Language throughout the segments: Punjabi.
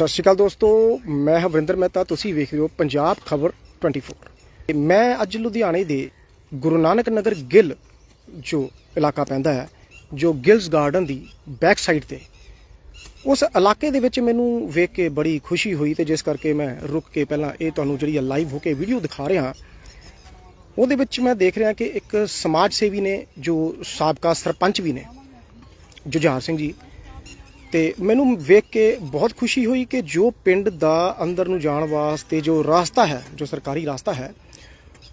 ਸਤਿ ਸ਼੍ਰੀ ਅਕਾਲ ਦੋਸਤੋ, ਮੈਂ ਹਵਿੰਦਰ ਮਹਿਤਾ, ਤੁਸੀਂ ਵੇਖ ਰਹੇ ਹੋ ਪੰਜਾਬ ਖਬਰ 24 ਤੇ ਮੈਂ ਅੱਜ ਲੁਧਿਆਣੇ ਦੇ ਗੁਰੂ ਨਾਨਕ ਨਗਰ ਗਿੱਲ ਜੋ ਇਲਾਕਾ ਪੈਂਦਾ ਹੈ, ਜੋ ਗਿਲਸ ਗਾਰਡਨ ਦੀ ਬੈਕ ਸਾਈਡ ਤੇ, ਉਸ ਇਲਾਕੇ ਦੇ ਵਿੱਚ ਮੈਨੂੰ ਵੇਖ ਕੇ ਬੜੀ ਖੁਸ਼ੀ ਹੋਈ ਤੇ ਜਿਸ ਕਰਕੇ ਮੈਂ ਰੁਕ ਕੇ ਪਹਿਲਾਂ ਇਹ ਤੁਹਾਨੂੰ ਜਿਹੜੀ ਲਾਈਵ ਹੋ ਕੇ ਵੀਡੀਓ ਦਿਖਾ ਰਿਹਾ ਉਹਦੇ ਵਿੱਚ ਮੈਂ ਦੇਖ ਰਿਹਾ ਕਿ ਇੱਕ ਸਮਾਜ ਸੇਵੀ ਨੇ, ਜੋ ਸਾਬਕਾ ਸਰਪੰਚ ਵੀ ਨੇ, ਜੁਝਾਰ ਸਿੰਘ ਜੀ ਤੇ ਮੈਨੂੰ ਵੇਖ ਕੇ ਬਹੁਤ ਖੁਸ਼ੀ ਹੋਈ ਕਿ ਜੋ ਪਿੰਡ ਦਾ ਅੰਦਰ ਨੂੰ ਜਾਣ ਵਾਸਤੇ ਜੋ ਰਸਤਾ ਹੈ, ਜੋ ਸਰਕਾਰੀ ਰਸਤਾ ਹੈ,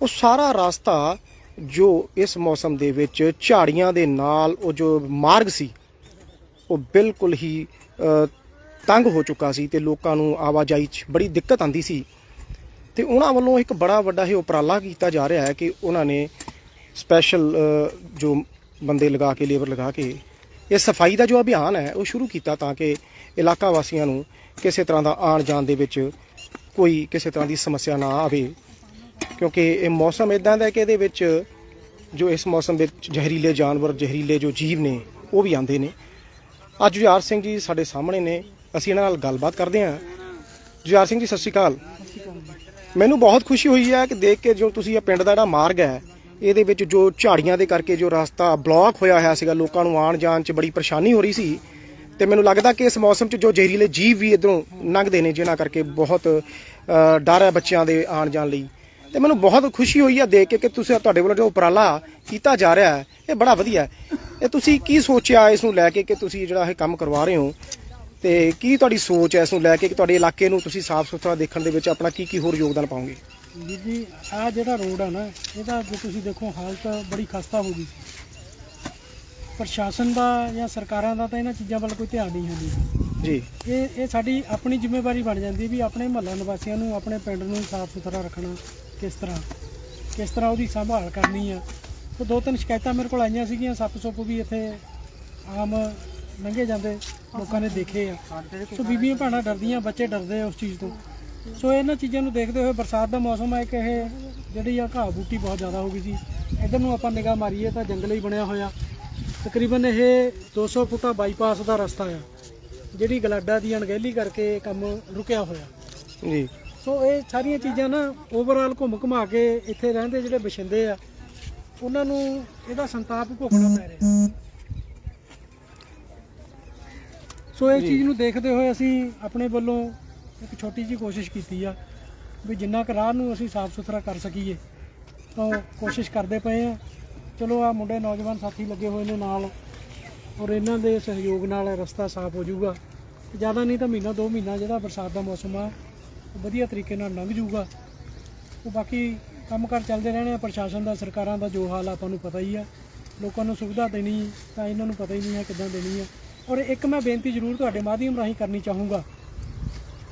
ਉਹ ਸਾਰਾ ਰਸਤਾ ਜੋ ਇਸ ਮੌਸਮ ਦੇ ਵਿੱਚ ਝਾੜੀਆਂ ਦੇ ਨਾਲ ਉਹ ਜੋ ਮਾਰਗ ਸੀ, ਉਹ ਬਿਲਕੁਲ ਹੀ ਤੰਗ ਹੋ ਚੁੱਕਾ ਸੀ ਤੇ ਲੋਕਾਂ ਨੂੰ ਆਵਾਜਾਈ 'ਚ ਬੜੀ ਦਿੱਕਤ ਆਂਦੀ ਸੀ। ਤੇ ਉਹਨਾਂ ਵੱਲੋਂ ਇੱਕ ਬੜਾ ਵੱਡਾ ਇਹ ਉਪਰਾਲਾ ਕੀਤਾ ਜਾ ਰਿਹਾ ਹੈ ਕਿ ਉਹਨਾਂ ਨੇ ਸਪੈਸ਼ਲ ਜੋ ਬੰਦੇ ਲਗਾ ਕੇ, ਲੇਬਰ ਲਗਾ ਕੇ ਇਹ ਸਫ਼ਾਈ ਦਾ ਜੋ ਅਭਿਆਨ ਹੈ, ਉਹ ਸ਼ੁਰੂ ਕੀਤਾ ਤਾਂ ਕਿ ਇਲਾਕਾ ਵਾਸੀਆਂ ਨੂੰ ਕਿਸੇ ਤਰ੍ਹਾਂ ਦਾ ਆਣ ਜਾਣ ਦੇ ਵਿੱਚ ਕੋਈ ਕਿਸੇ ਤਰ੍ਹਾਂ ਦੀ ਸਮੱਸਿਆ ਨਾ ਆਵੇ। ਕਿਉਂਕਿ ਇਹ ਮੌਸਮ ਇਦਾਂ ਦਾ ਕਿ ਇਹਦੇ ਵਿੱਚ ਜੋ ਇਸ ਮੌਸਮ ਵਿੱਚ ਜ਼ਹਿਰੀਲੇ ਜਾਨਵਰ, ਜ਼ਹਿਰੀਲੇ ਜੋ ਜੀਵ ਨੇ, ਉਹ ਵੀ ਆਉਂਦੇ ਨੇ। ਅੱਜ ਜੁਝਾਰ ਸਿੰਘ ਜੀ ਸਾਡੇ ਸਾਹਮਣੇ ਨੇ, ਅਸੀਂ ਇਹਨਾਂ ਨਾਲ ਗੱਲਬਾਤ ਕਰਦੇ ਹਾਂ। ਜੁਝਾਰ ਸਿੰਘ ਜੀ, ਸਤਿ ਸ਼੍ਰੀ ਅਕਾਲ। ਮੈਨੂੰ ਬਹੁਤ ਖੁਸ਼ੀ ਹੋਈ ਹੈ ਕਿ ਦੇਖ ਕੇ ਜੋ ਤੁਸੀਂ ਇਹ ਪਿੰਡ ਦਾ ਜਿਹੜਾ ਮਾਰਗ ਹੈ ਇਹਦੇ ਵਿੱਚ ਜੋ ਝਾੜੀਆਂ ਦੇ ਕਰਕੇ ਜੋ ਰਸਤਾ ਬਲੌਕ ਹੋਇਆ ਹੋਇਆ ਸੀਗਾ, ਲੋਕਾਂ ਨੂੰ ਆਉਣ ਜਾਣ 'ਚ ਬੜੀ ਪਰੇਸ਼ਾਨੀ ਹੋ ਰਹੀ ਸੀ। ਤੇ ਮੈਨੂੰ ਲੱਗਦਾ ਕਿ ਇਸ ਮੌਸਮ 'ਚ ਜੋ ਜ਼ਹਿਰੀਲੇ ਜੀਵ ਵੀ ਇਧਰੋਂ ਲੰਘਦੇ ਨੇ, ਜਿਨ੍ਹਾਂ ਕਰਕੇ ਬਹੁਤ ਡਰ ਹੈ ਬੱਚਿਆਂ ਦੇ ਆਉਣ ਜਾਣ ਲਈ। ਤੇ ਮੈਨੂੰ ਬਹੁਤ ਖੁਸ਼ੀ ਹੋਈ ਹੈ ਦੇਖ ਕੇ ਕਿ ਤੁਸੀਂ ਤੁਹਾਡੇ ਵੱਲੋਂ ਜੋ ਉਪਰਾਲਾ ਕੀਤਾ ਜਾ ਰਿਹਾ ਹੈ, ਇਹ ਬੜਾ ਵਧੀਆ ਹੈ। ਇਹ ਤੁਸੀਂ ਕੀ ਸੋਚਿਆ ਇਸ ਨੂੰ ਲੈ ਕੇ ਕਿ ਤੁਸੀਂ ਜਿਹੜਾ ਇਹ ਕੰਮ ਕਰਵਾ ਰਹੇ ਹੋ? ਤੇ ਕੀ ਤੁਹਾਡੀ ਸੋਚ ਹੈ ਇਸ ਨੂੰ ਲੈ ਕੇ ਕਿ ਤੁਹਾਡੇ ਇਲਾਕੇ ਨੂੰ ਤੁਸੀਂ ਸਾਫ਼ ਸੁਥਰਾ ਦੇਖਣ ਦੇ ਵਿੱਚ ਆਪਣਾ ਕੀ ਕੀ ਹੋਰ ਯੋਗਦਾਨ ਪਾਉਂਗੇ ਵੀਰ ਜੀ ਆ ਜਿਹੜਾ ਰੋਡ ਆ ਨਾ ਇਹਦਾ ਜੇ ਤੁਸੀਂ ਦੇਖੋ ਹਾਲਤ ਬੜੀ ਖਸਤਾ ਹੋ ਗਈ ਸੀ। ਪ੍ਰਸ਼ਾਸਨ ਦਾ ਜਾਂ ਸਰਕਾਰਾਂ ਦਾ ਤਾਂ ਇਹਨਾਂ ਚੀਜ਼ਾਂ ਵੱਲ ਕੋਈ ਧਿਆਨ ਨਹੀਂ ਹੁੰਦੀ ਜੀ। ਇਹ ਇਹ ਸਾਡੀ ਆਪਣੀ ਜ਼ਿੰਮੇਵਾਰੀ ਬਣ ਜਾਂਦੀ ਵੀ ਆਪਣੇ ਮਹੱਲਾ ਨਿਵਾਸੀਆਂ ਨੂੰ ਆਪਣੇ ਪਿੰਡ ਨੂੰ ਸਾਫ਼ ਸੁਥਰਾ ਰੱਖਣਾ ਕਿਸ ਤਰ੍ਹਾਂ ਕਿਸ ਤਰ੍ਹਾਂ ਉਹਦੀ ਸੰਭਾਲ ਕਰਨੀ ਆ। ਤੇ ਦੋ ਤਿੰਨ ਸ਼ਿਕਾਇਤਾਂ ਮੇਰੇ ਕੋਲ ਆਈਆਂ ਸੀਗੀਆਂ ਸੱਪ ਸੁੱਪ ਵੀ ਇੱਥੇ ਆਮ ਲੰਘੇ ਜਾਂਦੇ ਲੋਕਾਂ ਨੇ ਦੇਖੇ ਆ। ਸੋ ਬੀਬੀਆਂ ਭੈਣਾਂ ਡਰਦੀਆਂ ਬੱਚੇ ਡਰਦੇ ਆ ਉਸ ਚੀਜ਼ ਤੋਂ। ਸੋ ਇਹਨਾਂ ਚੀਜ਼ਾਂ ਨੂੰ ਦੇਖਦੇ ਹੋਏ ਬਰਸਾਤ ਦਾ ਮੌਸਮ ਹੈ ਕਿ ਇਹ ਜਿਹੜੀ ਆ ਘਾਹ ਬੂਟੀ ਬਹੁਤ ਜ਼ਿਆਦਾ ਹੋ ਗਈ ਸੀ। ਇਧਰ ਨੂੰ ਆਪਾਂ ਨਿਗਾਹ ਮਾਰੀਏ ਤਾਂ ਜੰਗਲ ਹੀ ਬਣਿਆ ਹੋਇਆ। ਤਕਰੀਬਨ ਇਹ 200 ਫੁੱਟਾ ਬਾਈਪਾਸ ਦਾ ਰਸਤਾ ਆ ਜਿਹੜੀ ਗਲਾਡਾ ਦੀ ਅਣਗਹਿਲੀ ਕਰਕੇ ਕੰਮ ਰੁਕਿਆ ਹੋਇਆ। ਜੀ। ਸੋ ਇਹ ਸਾਰੀਆਂ ਚੀਜ਼ਾਂ ਨਾ ਓਵਰਆਲ ਘੁੰਮ ਘੁਮਾ ਕੇ ਇੱਥੇ ਰਹਿੰਦੇ ਜਿਹੜੇ ਬਸ਼ਿੰਦੇ ਆ ਉਹਨਾਂ ਨੂੰ ਇਹਦਾ ਸੰਤਾਪ ਭੋਗਣਾ ਪੈ ਰਿਹਾ। ਸੋ ਇਹ ਚੀਜ਼ ਨੂੰ ਦੇਖਦੇ ਹੋਏ ਅਸੀਂ ਆਪਣੇ ਵੱਲੋਂ ਇੱਕ ਛੋਟੀ ਜਿਹੀ ਕੋਸ਼ਿਸ਼ ਕੀਤੀ ਆ ਵੀ ਜਿੰਨਾ ਕੁ ਰਾਹ ਨੂੰ ਅਸੀਂ ਸਾਫ਼ ਸੁਥਰਾ ਕਰ ਸਕੀਏ, ਤਾਂ ਕੋਸ਼ਿਸ਼ ਕਰਦੇ ਪਏ ਆ। ਚਲੋ ਆ ਮੁੰਡੇ ਨੌਜਵਾਨ ਸਾਥੀ ਲੱਗੇ ਹੋਏ ਨੇ ਨਾਲ, ਔਰ ਇਹਨਾਂ ਦੇ ਸਹਿਯੋਗ ਨਾਲ ਰਸਤਾ ਸਾਫ਼ ਹੋ ਜਾਊਗਾ। ਜ਼ਿਆਦਾ ਨਹੀਂ ਤਾਂ ਮਹੀਨਾ, ਦੋ ਮਹੀਨਾ ਜਿਹੜਾ ਬਰਸਾਤ ਦਾ ਮੌਸਮ ਆ, ਉਹ ਵਧੀਆ ਤਰੀਕੇ ਨਾਲ ਲੰਘ ਜਾਊਗਾ। ਉਹ ਬਾਕੀ ਕੰਮਕਾਰ ਚੱਲਦੇ ਰਹਿਣੇ ਆ, ਪ੍ਰਸ਼ਾਸਨ ਦਾ, ਸਰਕਾਰਾਂ ਦਾ ਜੋ ਹਾਲ ਆਪਾਂ ਨੂੰ ਪਤਾ ਹੀ ਆ। ਲੋਕਾਂ ਨੂੰ ਸੁਵਿਧਾ ਦੇਣੀ, ਤਾਂ ਇਹਨਾਂ ਨੂੰ ਪਤਾ ਹੀ ਨਹੀਂ ਹੈ ਕਿੱਦਾਂ ਦੇਣੀ ਹੈ ਔਰ ਇੱਕ ਮੈਂ ਬੇਨਤੀ ਜ਼ਰੂਰ ਤੁਹਾਡੇ ਮਾਧਿਅਮ ਰਾਹੀਂ ਕਰਨੀ ਚਾਹੂੰਗਾ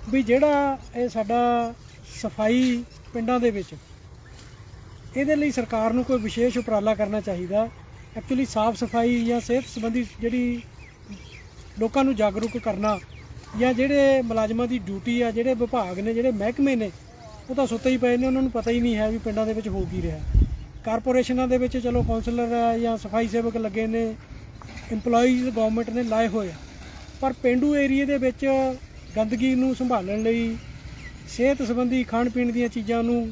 ਵੀ ਜਿਹੜਾ ਇਹ ਸਾਡਾ ਸਫ਼ਾਈ ਪਿੰਡਾਂ ਦੇ ਵਿੱਚ, ਇਹਦੇ ਲਈ ਸਰਕਾਰ ਨੂੰ ਕੋਈ ਵਿਸ਼ੇਸ਼ ਉਪਰਾਲਾ ਕਰਨਾ ਚਾਹੀਦਾ। ਐਕਚੁਅਲੀ ਸਾਫ਼ ਸਫ਼ਾਈ ਜਾਂ ਸਿਹਤ ਸੰਬੰਧੀ ਜਿਹੜੀ ਲੋਕਾਂ ਨੂੰ ਜਾਗਰੂਕ ਕਰਨਾ ਜਾਂ ਜਿਹੜੇ ਮੁਲਾਜ਼ਮਾਂ ਦੀ ਡਿਊਟੀ ਆ, ਜਿਹੜੇ ਵਿਭਾਗ ਨੇ, ਜਿਹੜੇ ਮਹਿਕਮੇ ਨੇ, ਉਹ ਤਾਂ ਸੁੱਤੇ ਹੀ ਪਏ ਨੇ, ਉਹਨਾਂ ਨੂੰ ਪਤਾ ਹੀ ਨਹੀਂ ਹੈ ਵੀ ਪਿੰਡਾਂ ਦੇ ਵਿੱਚ ਹੋ ਕੀ ਰਿਹਾ। ਕਾਰਪੋਰੇਸ਼ਨਾਂ ਦੇ ਵਿੱਚ ਚਲੋ ਕਾਉਂਸਲਰ ਆ ਜਾਂ ਸਫ਼ਾਈ ਸੇਵਕ ਲੱਗੇ ਨੇ, EMPLOYEES ਗਵਰਨਮੈਂਟ ਨੇ ਲਾਏ ਹੋਏ ਆ। ਪਰ ਪਿੰਡੂ ਏਰੀਏ ਦੇ ਵਿੱਚ ਗੰਦਗੀ ਨੂੰ ਸੰਭਾਲਣ ਲਈ ਸਿਹਤ ਸੰਬੰਧੀ ਖਾਣ ਪੀਣ ਦੀਆਂ ਚੀਜ਼ਾਂ ਨੂੰ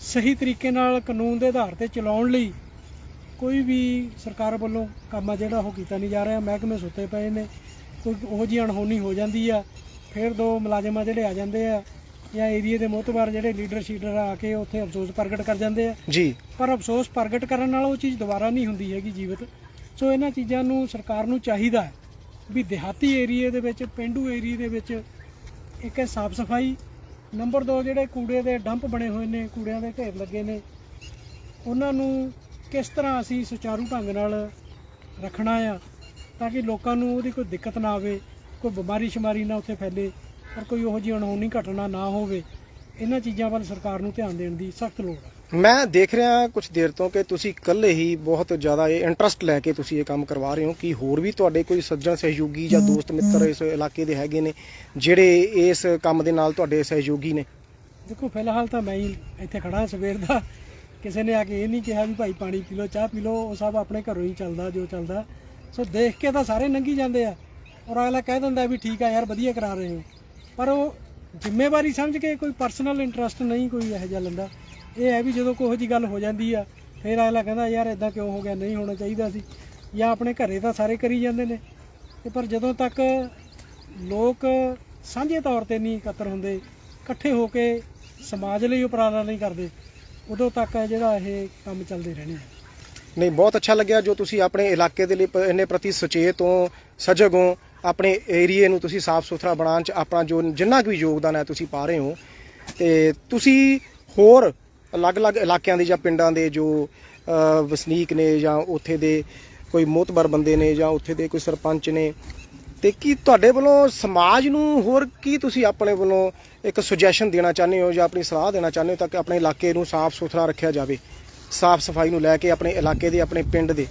ਸਹੀ ਤਰੀਕੇ ਨਾਲ ਕਾਨੂੰਨ ਦੇ ਆਧਾਰ ਤੇ ਚਲਾਉਣ ਲਈ ਕੋਈ ਵੀ ਸਰਕਾਰ ਵੱਲੋਂ ਕੰਮ ਆ ਜਿਹੜਾ ਉਹ ਕੀਤਾ ਨਹੀਂ ਜਾ ਰਿਹਾ। ਮਹਿਕਮੇ ਸੁੱਤੇ ਪਏ ਨੇ ਕੋਈ ਉਹੋ ਜਿਹੀ ਅਣਹੋਣੀ ਹੋ ਜਾਂਦੀ ਆ। ਫਿਰ ਦੋ ਮੁਲਾਜ਼ਮ ਆ ਜਿਹੜੇ ਆ ਜਾਂਦੇ ਆ ਜਾਂ ਏਰੀਏ ਦੇ ਮੋਹਤਬਾਰ ਜਿਹੜੇ ਲੀਡਰ ਸ਼ੀਡਰ ਆ ਕੇ ਉੱਥੇ ਅਫਸੋਸ ਪ੍ਰਗਟ ਕਰ ਜਾਂਦੇ ਆ। ਜੀ। ਪਰ ਅਫਸੋਸ ਪ੍ਰਗਟ ਕਰਨ ਨਾਲ ਉਹ ਚੀਜ਼ ਦੁਬਾਰਾ ਨਹੀਂ ਹੁੰਦੀ ਹੈਗੀ ਜੀਵਤ। ਸੋ ਇਹਨਾਂ ਚੀਜ਼ਾਂ ਨੂੰ ਸਰਕਾਰ ਨੂੰ ਚਾਹੀਦਾ ਹੈ। ਵੀ ਦਿਹਾਤੀ ਏਰੀਏ ਦੇ ਵਿੱਚ, ਪਿੰਡੂ ਏਰੀਏ ਦੇ ਵਿੱਚ ਇੱਕ ਹੈ ਸਾਫ਼ ਸਫ਼ਾਈ। ਨੰਬਰ 2 ਜਿਹੜੇ ਕੂੜੇ ਦੇ ਡੰਪ ਬਣੇ ਹੋਏ ਨੇ, ਕੂੜਿਆਂ ਦੇ ਢੇਰ ਲੱਗੇ ਨੇ। ਉਹਨਾਂ ਨੂੰ ਕਿਸ ਤਰ੍ਹਾਂ ਅਸੀਂ ਸੁਚਾਰੂ ਢੰਗ ਨਾਲ ਰੱਖਣਾ ਆ ਤਾਂ ਕਿ ਲੋਕਾਂ ਨੂੰ ਉਹਦੀ ਕੋਈ ਦਿੱਕਤ ਨਾ ਆਵੇ, ਕੋਈ ਬਿਮਾਰੀ ਸ਼ਮਾਰੀ ਨਾ ਉੱਥੇ ਫੈਲੇ ਪਰ ਕੋਈ ਉਹੋ ਜਿਹੀ ਅਣਹੋਣੀ ਘਟਨਾ ਨਾ ਹੋਵੇ। ਇਹਨਾਂ ਚੀਜ਼ਾਂ ਵੱਲ ਸਰਕਾਰ ਨੂੰ ਧਿਆਨ ਦੇਣ ਦੀ ਸਖਤ ਲੋੜ ਹੈ ਮੈਂ ਦੇਖ ਰਿਹਾ ਕੁਝ ਦੇਰ ਤੋਂ ਕਿ ਤੁਸੀਂ ਇਕੱਲੇ ਹੀ ਬਹੁਤ ਜ਼ਿਆਦਾ ਇਹ ਇੰਟਰਸਟ ਲੈ ਕੇ ਤੁਸੀਂ ਇਹ ਕੰਮ ਕਰਵਾ ਰਹੇ ਹੋ। ਕਿ ਹੋਰ ਵੀ ਤੁਹਾਡੇ ਕੋਈ ਸੱਜਣ ਸਹਿਯੋਗੀ ਜਾਂ ਦੋਸਤ ਮਿੱਤਰ ਇਸ ਇਲਾਕੇ ਦੇ ਹੈਗੇ ਨੇ, ਜਿਹੜੇ ਇਸ ਕੰਮ ਦੇ ਨਾਲ ਤੁਹਾਡੇ ਸਹਿਯੋਗੀ ਨੇ? ਦੇਖੋ, ਫਿਲਹਾਲ ਤਾਂ ਮੈਂ ਹੀ ਇੱਥੇ ਖੜਾ ਸਵੇਰ ਦਾ। ਕਿਸੇ ਨੇ ਆ ਕੇ ਇਹ ਨਹੀਂ ਕਿਹਾ ਵੀ ਭਾਈ ਪਾਣੀ ਪੀ ਲਓ, ਚਾਹ ਪੀ ਲਓ, ਉਹ ਸਭ ਆਪਣੇ ਘਰੋਂ ਹੀ ਚੱਲਦਾ, ਜੋ ਚੱਲਦਾ। ਸੋ ਦੇਖ ਕੇ ਤਾਂ ਸਾਰੇ ਲੰਘੀ ਜਾਂਦੇ ਆ। ਔਰ ਅਗਲਾ ਕਹਿ ਦਿੰਦਾ ਵੀ ਠੀਕ ਆ ਯਾਰ, ਵਧੀਆ ਕਰਾ ਰਹੇ ਹੋ। ਪਰ ਉਹ ਜ਼ਿੰਮੇਵਾਰੀ ਸਮਝ ਕੇ ਕੋਈ ਪਰਸਨਲ ਇੰਟਰਸਟ ਨਹੀਂ ਕੋਈ ਇਹੋ ਜਿਹਾ ਲੈਂਦਾ। ਇਹ ਹੈ ਵੀ ਜਦੋਂ ਕੋਈ ਜੀ ਗੱਲ ਹੋ ਜਾਂਦੀ ਆ, ਫਿਰ ਅਗਲਾ ਕਹਿੰਦਾ, ਯਾਰ ਇਦਾਂ ਕਿਉਂ ਹੋ ਗਿਆ? ਨਹੀਂ ਹੋਣਾ ਚਾਹੀਦਾ ਸੀ। ਜਾਂ ਆਪਣੇ ਘਰੇ ਤਾਂ ਸਾਰੇ ਕਰੀ ਜਾਂਦੇ ਨੇ। ਤੇ ਪਰ ਜਦੋਂ ਤੱਕ ਲੋਕ ਸਾਂਝੇ ਤੌਰ ਤੇ ਨਹੀਂ ਇਕੱਤਰ ਹੁੰਦੇ, ਇਕੱਠੇ ਹੋ ਕੇ ਸਮਾਜ ਲਈ ਉਪਰਾਲਾ ਨਹੀਂ ਕਰਦੇ, ਉਦੋਂ ਤੱਕ ਜਿਹੜਾ ਇਹ ਕੰਮ ਚੱਲਦੇ ਰਹਿਣੇ ਆ। ਨਹੀਂ, ਬਹੁਤ ਅੱਛਾ ਲੱਗਿਆ ਜੋ ਤੁਸੀਂ ਆਪਣੇ ਇਲਾਕੇ ਦੇ ਲਈ ਪ- ਇੰਨੇ ਪ੍ਰਤੀ ਸੁਚੇਤ ਹੋ, ਸਜਗ ਹੋ, ਆਪਣੇ ਏਰੀਏ ਨੂੰ ਤੁਸੀਂ ਸਾਫ਼ ਸੁਥਰਾ ਬਣਾਉਣ ਚ ਆਪਣਾ ਜੋ, ਜਿੰਨਾ ਕੁ ਵੀ ਯੋਗਦਾਨ ਹੈ ਤੁਸੀਂ ਪਾ ਰਹੇ ਹੋ। ਤੇ ਤੁਸੀਂ ਹੋਰ ਅਲੱਗ-ਅਲੱਗ ਇਲਾਕਿਆਂ ਦੇ ਜਾਂ ਪਿੰਡਾਂ ਦੇ ਜੋ ਵਸਨੀਕ ਨੇ ਜਾਂ ਉੱਥੇ ਦੇ ਕੋਈ ਮੋਤਬਰ ਬੰਦੇ ਨੇ ਜਾਂ ਉੱਥੇ ਦੇ ਕੋਈ ਸਰਪੰਚ ਨੇ, ਤੇ ਕੀ ਤੁਹਾਡੇ ਵੱਲੋਂ ਸਮਾਜ ਨੂੰ ਹੋਰ ਕੀ ਤੁਸੀਂ ਆਪਣੇ ਵੱਲੋਂ ਇੱਕ ਸੁਜੈਸ਼ਨ ਦੇਣਾ ਚਾਹੁੰਦੇ ਹੋ ਜਾਂ ਆਪਣੀ ਸਲਾਹ ਦੇਣਾ ਚਾਹੁੰਦੇ ਹੋ ਤਾਂ ਕਿ ਆਪਣੇ ਇਲਾਕੇ ਨੂੰ ਸਾਫ਼ ਸੁਥਰਾ ਰੱਖਿਆ ਜਾਵੇ ਸਾਫ਼ ਸਫ਼ਾਈ ਨੂੰ ਲੈ ਕੇ ਆਪਣੇ ਇਲਾਕੇ ਦੇ, ਆਪਣੇ ਪਿੰਡ ਦੇ?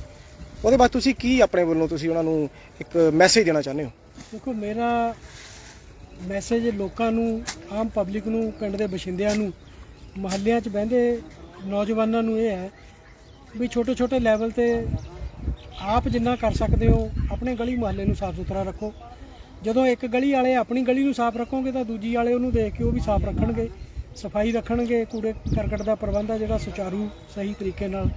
ਉਹਦੇ ਬਾਅਦ ਤੁਸੀਂ ਕੀ ਆਪਣੇ ਵੱਲੋਂ ਤੁਸੀਂ ਉਹਨਾਂ ਨੂੰ ਇੱਕ ਮੈਸੇਜ ਦੇਣਾ ਚਾਹੁੰਦੇ ਹੋ? ਦੇਖੋ, ਮੇਰਾ ਮੈਸੇਜ ਲੋਕਾਂ ਨੂੰ, ਆਮ ਪਬਲਿਕ ਨੂੰ, ਪਿੰਡ ਦੇ ਬਸ਼ਿੰਦਿਆਂ ਨੂੰ ਮਹੱਲਿਆਂ 'ਚ ਬਹਿੰਦੇ ਨੌਜਵਾਨਾਂ ਨੂੰ ਇਹ ਹੈ ਵੀ ਛੋਟੇ ਛੋਟੇ ਲੈਵਲ ਤੇ ਆਪ ਜਿੰਨਾ ਕਰ ਸਕਦੇ ਹੋ, ਆਪਣੇ ਗਲੀ ਮੁਹੱਲੇ ਨੂੰ ਸਾਫ਼ ਸੁਥਰਾ ਰੱਖੋ। ਜਦੋਂ ਇੱਕ ਗਲੀ ਵਾਲੇ ਆਪਣੀ ਗਲੀ ਨੂੰ ਸਾਫ਼ ਰੱਖੋਗੇ ਤਾਂ ਦੂਜੀ ਵਾਲੇ ਉਹਨੂੰ ਦੇਖ ਕੇ ਉਹ ਵੀ ਸਾਫ਼ ਰੱਖਣਗੇ, ਸਫ਼ਾਈ ਰੱਖਣਗੇ, ਕੂੜੇ ਕਰਕਟ ਦਾ ਪ੍ਰਬੰਧ ਹੈ ਜਿਹੜਾ ਸੁਚਾਰੂ, ਸਹੀ ਤਰੀਕੇ ਨਾਲ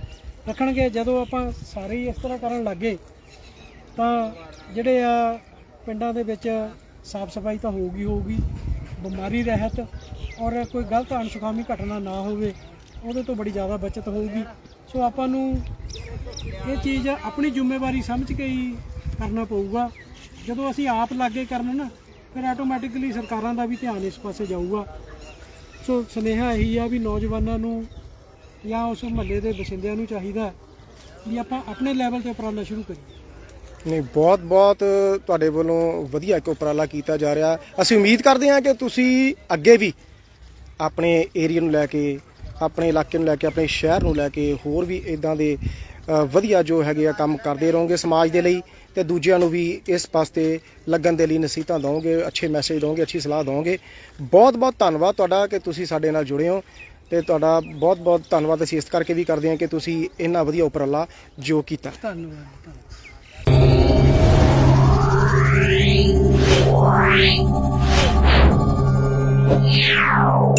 ਰੱਖਣਗੇ। ਜਦੋਂ ਆਪਾਂ ਸਾਰੇ ਹੀ ਇਸ ਤਰ੍ਹਾਂ ਕਰਨ ਲੱਗੇ, ਤਾਂ ਜਿਹੜੇ ਆ ਪਿੰਡਾਂ ਦੇ ਵਿੱਚ ਸਾਫ਼ ਸਫ਼ਾਈ ਤਾਂ ਹੋਊਗੀ ਹੋਊਗੀ। ਬਿਮਾਰੀ ਰਹਿਤ ਔਰ ਕੋਈ ਗਲਤ ਅਣਸੁਖਾਮੀ ਘਟਨਾ ਨਾ ਹੋਵੇ, ਉਹਦੇ ਤੋਂ ਬੜੀ ਜ਼ਿਆਦਾ ਬਚਤ ਹੋਊਗੀ। ਸੋ ਆਪਾਂ ਨੂੰ ਇਹ ਚੀਜ਼ ਆਪਣੀ ਜ਼ਿੰਮੇਵਾਰੀ ਸਮਝ ਕੇ ਹੀ ਕਰਨਾ ਪਊਗਾ। ਜਦੋਂ ਅਸੀਂ ਆਪ ਲਾਗੇ ਕਰਨ ਨਾ, ਫਿਰ ਆਟੋਮੈਟਿਕਲੀ ਸਰਕਾਰਾਂ ਦਾ ਵੀ ਧਿਆਨ ਇਸ ਪਾਸੇ ਜਾਊਗਾ। ਸੋ ਸੁਨੇਹਾ ਇਹੀ ਆ ਵੀ ਨੌਜਵਾਨਾਂ ਨੂੰ ਜਾਂ ਉਸ ਮਹੱਲੇ ਦੇ ਵਸਿੰਦਿਆਂ ਨੂੰ ਚਾਹੀਦਾ ਵੀ ਆਪਾਂ ਆਪਣੇ ਲੈਵਲ ਤੇ ਉਪਰਾਲਾ ਸ਼ੁਰੂ ਕਰੀਏ। ਨਹੀਂ, ਬਹੁਤ ਬਹੁਤ ਤੁਹਾਡੇ ਵੱਲੋਂ ਵਧੀਆ ਇੱਕ ਉਪਰਾਲਾ ਕੀਤਾ ਜਾ ਰਿਹਾ। ਅਸੀਂ ਉਮੀਦ ਕਰਦੇ ਹਾਂ ਕਿ ਤੁਸੀਂ ਅੱਗੇ ਵੀ ਆਪਣੇ ਏਰੀਆ ਨੂੰ ਲੈ ਕੇ, ਆਪਣੇ ਇਲਾਕੇ ਨੂੰ ਲੈ ਕੇ, ਆਪਣੇ ਸ਼ਹਿਰ ਨੂੰ ਲੈ ਕੇ ਹੋਰ ਵੀ ਇਦਾਂ ਦੇ ਵਧੀਆ ਜੋ ਹੈਗੇ ਆ ਕੰਮ ਕਰਦੇ ਰਹੋਗੇ ਸਮਾਜ ਦੇ ਲਈ ਤੇ ਦੂਜਿਆਂ ਨੂੰ ਵੀ ਇਸ ਪਾਸੇ ਲੱਗਣ ਦੇ ਲਈ ਨਸੀਹਤਾਂ ਦਵੋਗੇ, ਅੱਛੇ ਮੈਸੇਜ ਦਵੋਗੇ, ਅੱਛੀ ਸਲਾਹ ਦਵੋਗੇ। ਬਹੁਤ ਬਹੁਤ ਧੰਨਵਾਦ ਤੁਹਾਡਾ ਕਿ ਤੁਸੀਂ ਸਾਡੇ ਨਾਲ ਜੁੜੇ ਹੋ ਤੇ ਤੁਹਾਡਾ ਬਹੁਤ ਬਹੁਤ ਧੰਨਵਾਦ ਅਸੀਂ ਇਸ ਕਰਕੇ ਵੀ ਕਰਦੇ ਹਾਂ ਕਿ ਤੁਸੀਂ ਇੰਨਾ ਵਧੀਆ ਉਪਰਾਲਾ ਜੋ ਕੀਤਾ। ਧੰਨਵਾਦ। Meow. Meow.